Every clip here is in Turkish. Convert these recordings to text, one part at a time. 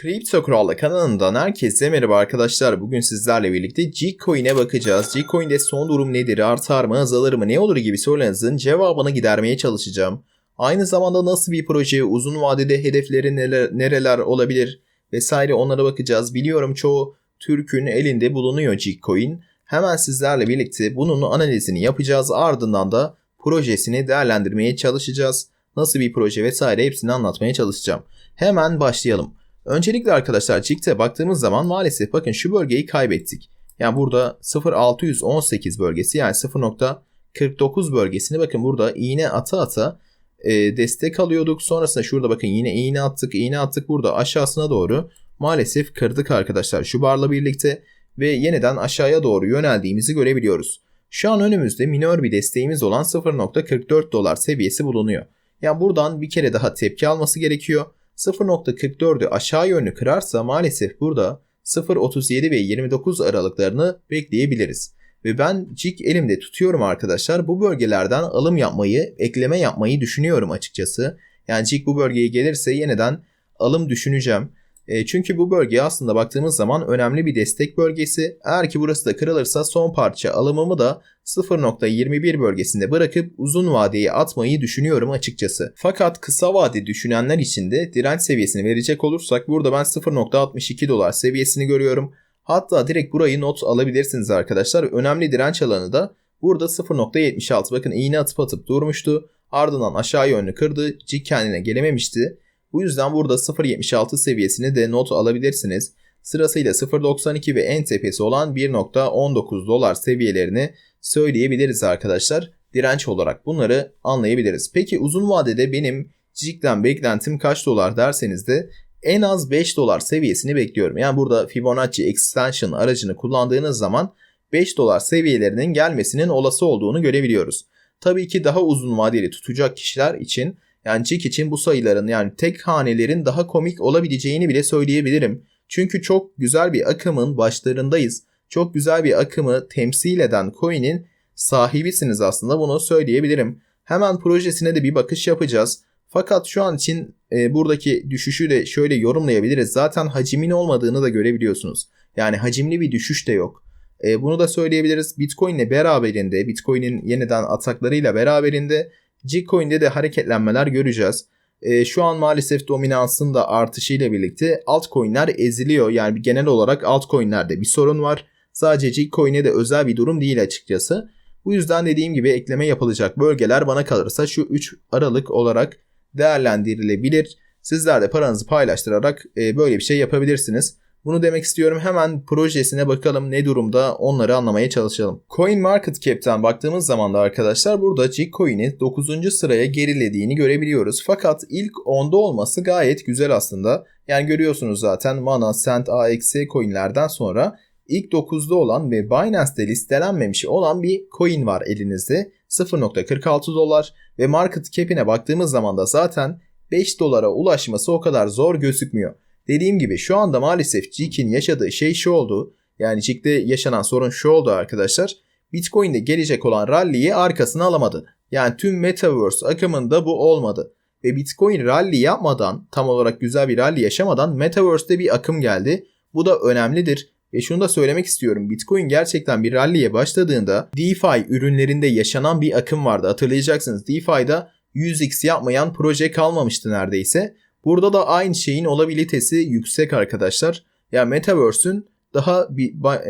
Kripto Kurallı kanalından herkese merhaba arkadaşlar. Bugün sizlerle birlikte Gcoin'e bakacağız. Gcoin'de son durum nedir, artar mı, azalır mı, ne olur gibi sorularınızın cevabını gidermeye çalışacağım. Aynı zamanda nasıl bir proje, uzun vadede hedefleri neler, nereler olabilir vesaire onlara bakacağız. Biliyorum çoğu Türk'ün elinde bulunuyor Gcoin. Hemen sizlerle birlikte bunun analizini yapacağız. Ardından da projesini değerlendirmeye çalışacağız. Nasıl bir proje vesaire hepsini anlatmaya çalışacağım. Hemen başlayalım. Öncelikle arkadaşlar Jig'te baktığımız zaman maalesef bakın şu bölgeyi kaybettik. Yani burada 0.618 bölgesi yani 0.49 bölgesini bakın burada iğne ata ata e, destek alıyorduk. Sonrasında şurada bakın yine iğne attık iğne attık burada aşağısına doğru maalesef kırdık arkadaşlar şu barla birlikte ve yeniden aşağıya doğru yöneldiğimizi görebiliyoruz. Şu an önümüzde minör bir desteğimiz olan 0.44 dolar seviyesi bulunuyor. Yani buradan bir kere daha tepki alması gerekiyor. 0.44'ü aşağı yönlü kırarsa maalesef burada 0.37 ve 29 aralıklarını bekleyebiliriz. Ve ben cik elimde tutuyorum arkadaşlar. Bu bölgelerden alım yapmayı, ekleme yapmayı düşünüyorum açıkçası. Yani cik bu bölgeye gelirse yeniden alım düşüneceğim. E, çünkü bu bölge aslında baktığımız zaman önemli bir destek bölgesi. Eğer ki burası da kırılırsa son parça alımımı da 0.21 bölgesinde bırakıp uzun vadeyi atmayı düşünüyorum açıkçası. Fakat kısa vade düşünenler için de direnç seviyesini verecek olursak burada ben 0.62 dolar seviyesini görüyorum. Hatta direkt burayı not alabilirsiniz arkadaşlar. Önemli direnç alanı da burada 0.76 bakın iğne atıp atıp durmuştu. Ardından aşağı yönlü kırdı. Cik kendine gelememişti. Bu yüzden burada 0.76 seviyesini de not alabilirsiniz. Sırasıyla 0.92 ve en tepesi olan 1.19 dolar seviyelerini söyleyebiliriz arkadaşlar. Direnç olarak bunları anlayabiliriz. Peki uzun vadede benim Cic'ten beklentim kaç dolar derseniz de en az 5 dolar seviyesini bekliyorum. Yani burada Fibonacci Extension aracını kullandığınız zaman 5 dolar seviyelerinin gelmesinin olası olduğunu görebiliyoruz. Tabii ki daha uzun vadeli tutacak kişiler için yani Cik için bu sayıların yani tek hanelerin daha komik olabileceğini bile söyleyebilirim. Çünkü çok güzel bir akımın başlarındayız. Çok güzel bir akımı temsil eden coin'in sahibisiniz aslında bunu söyleyebilirim. Hemen projesine de bir bakış yapacağız. Fakat şu an için e, buradaki düşüşü de şöyle yorumlayabiliriz. Zaten hacimin olmadığını da görebiliyorsunuz. Yani hacimli bir düşüş de yok. E, bunu da söyleyebiliriz. Bitcoin ile beraberinde, Bitcoin'in yeniden ataklarıyla beraberinde Gcoin'de de hareketlenmeler göreceğiz. E, şu an maalesef dominansın da artışıyla birlikte altcoin'ler eziliyor. Yani genel olarak altcoin'lerde bir sorun var. Sadece Gcoin'e de özel bir durum değil açıkçası. Bu yüzden dediğim gibi ekleme yapılacak bölgeler bana kalırsa şu 3 Aralık olarak değerlendirilebilir. Sizler de paranızı paylaştırarak e, böyle bir şey yapabilirsiniz. Bunu demek istiyorum. Hemen projesine bakalım ne durumda onları anlamaya çalışalım. Coin Market Cap'ten baktığımız zaman da arkadaşlar burada Gcoin'i 9. sıraya gerilediğini görebiliyoruz. Fakat ilk 10'da olması gayet güzel aslında. Yani görüyorsunuz zaten Mana, Cent, AXS coinlerden sonra ilk 9'da olan ve Binance'de listelenmemiş olan bir coin var elinizde. 0.46 dolar ve market cap'ine baktığımız zaman da zaten 5 dolara ulaşması o kadar zor gözükmüyor. Dediğim gibi şu anda maalesef Jig'in yaşadığı şey şu oldu. Yani Jig'de yaşanan sorun şu oldu arkadaşlar. Bitcoin'de gelecek olan rally'yi arkasına alamadı. Yani tüm Metaverse akımında bu olmadı. Ve Bitcoin rally yapmadan, tam olarak güzel bir rally yaşamadan Metaverse'de bir akım geldi. Bu da önemlidir. Ve şunu da söylemek istiyorum. Bitcoin gerçekten bir rally'ye başladığında DeFi ürünlerinde yaşanan bir akım vardı. Hatırlayacaksınız DeFi'da 100x yapmayan proje kalmamıştı neredeyse. Burada da aynı şeyin olabilitesi yüksek arkadaşlar. Ya yani Metaverse'ün daha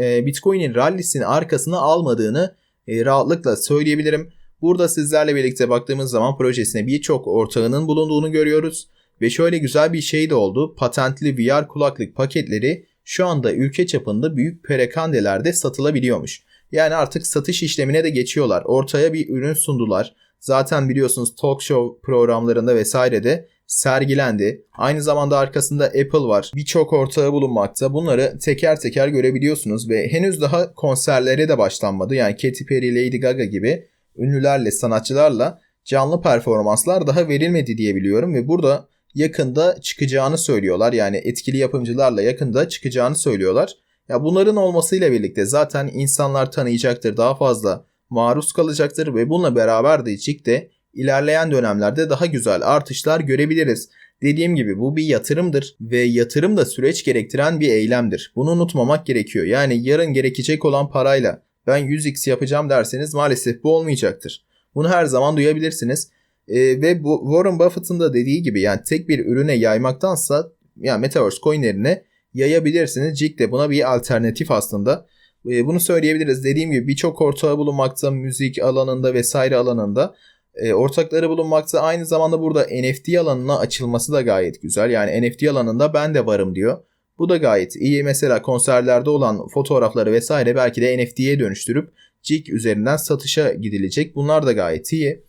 e, Bitcoin'in rallisini arkasına almadığını e, rahatlıkla söyleyebilirim. Burada sizlerle birlikte baktığımız zaman projesine birçok ortağının bulunduğunu görüyoruz. Ve şöyle güzel bir şey de oldu. Patentli VR kulaklık paketleri şu anda ülke çapında büyük perekandelerde satılabiliyormuş. Yani artık satış işlemine de geçiyorlar. Ortaya bir ürün sundular. Zaten biliyorsunuz talk show programlarında vesairede sergilendi. Aynı zamanda arkasında Apple var. Birçok ortağı bulunmakta. Bunları teker teker görebiliyorsunuz ve henüz daha konserlere de başlanmadı. Yani Katy Perry, Lady Gaga gibi ünlülerle, sanatçılarla canlı performanslar daha verilmedi diye biliyorum ve burada yakında çıkacağını söylüyorlar. Yani etkili yapımcılarla yakında çıkacağını söylüyorlar. Ya bunların olmasıyla birlikte zaten insanlar tanıyacaktır, daha fazla maruz kalacaktır ve bununla beraber de Cik de ilerleyen dönemlerde daha güzel artışlar görebiliriz. Dediğim gibi bu bir yatırımdır ve yatırım da süreç gerektiren bir eylemdir. Bunu unutmamak gerekiyor. Yani yarın gerekecek olan parayla ben 100x yapacağım derseniz maalesef bu olmayacaktır. Bunu her zaman duyabilirsiniz. Ee, ve bu Warren Buffett'ın da dediği gibi yani tek bir ürüne yaymaktansa yani Metaverse coinlerine yayabilirsiniz. Jig de buna bir alternatif aslında. Ee, bunu söyleyebiliriz. Dediğim gibi birçok ortağı bulunmakta müzik alanında vesaire alanında. E, ortakları bulunmakta aynı zamanda burada NFT alanına açılması da gayet güzel. Yani NFT alanında ben de varım diyor. Bu da gayet iyi. Mesela konserlerde olan fotoğrafları vesaire belki de NFT'ye dönüştürüp Jig üzerinden satışa gidilecek. Bunlar da gayet iyi.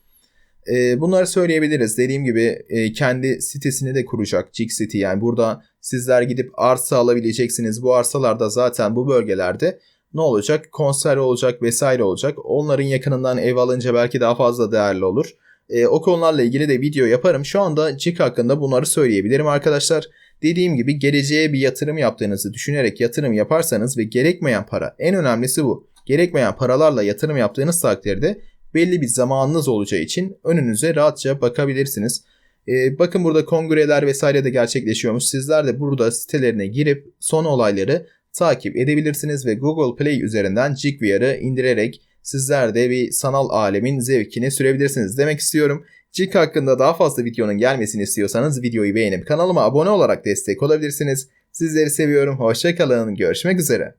E, bunları söyleyebiliriz. Dediğim gibi e, kendi sitesini de kuracak Jig City. Yani burada sizler gidip arsa alabileceksiniz. Bu arsalarda zaten bu bölgelerde ne olacak? Konser olacak vesaire olacak. Onların yakınından ev alınca belki daha fazla değerli olur. E, o konularla ilgili de video yaparım. Şu anda Jig hakkında bunları söyleyebilirim arkadaşlar. Dediğim gibi geleceğe bir yatırım yaptığınızı düşünerek yatırım yaparsanız ve gerekmeyen para en önemlisi bu. Gerekmeyen paralarla yatırım yaptığınız takdirde belli bir zamanınız olacağı için önünüze rahatça bakabilirsiniz. Ee, bakın burada kongreler vesaire de gerçekleşiyormuş. Sizler de burada sitelerine girip son olayları takip edebilirsiniz ve Google Play üzerinden JigVR'ı indirerek sizler de bir sanal alemin zevkini sürebilirsiniz demek istiyorum. Jig hakkında daha fazla videonun gelmesini istiyorsanız videoyu beğenip kanalıma abone olarak destek olabilirsiniz. Sizleri seviyorum. Hoşçakalın. Görüşmek üzere.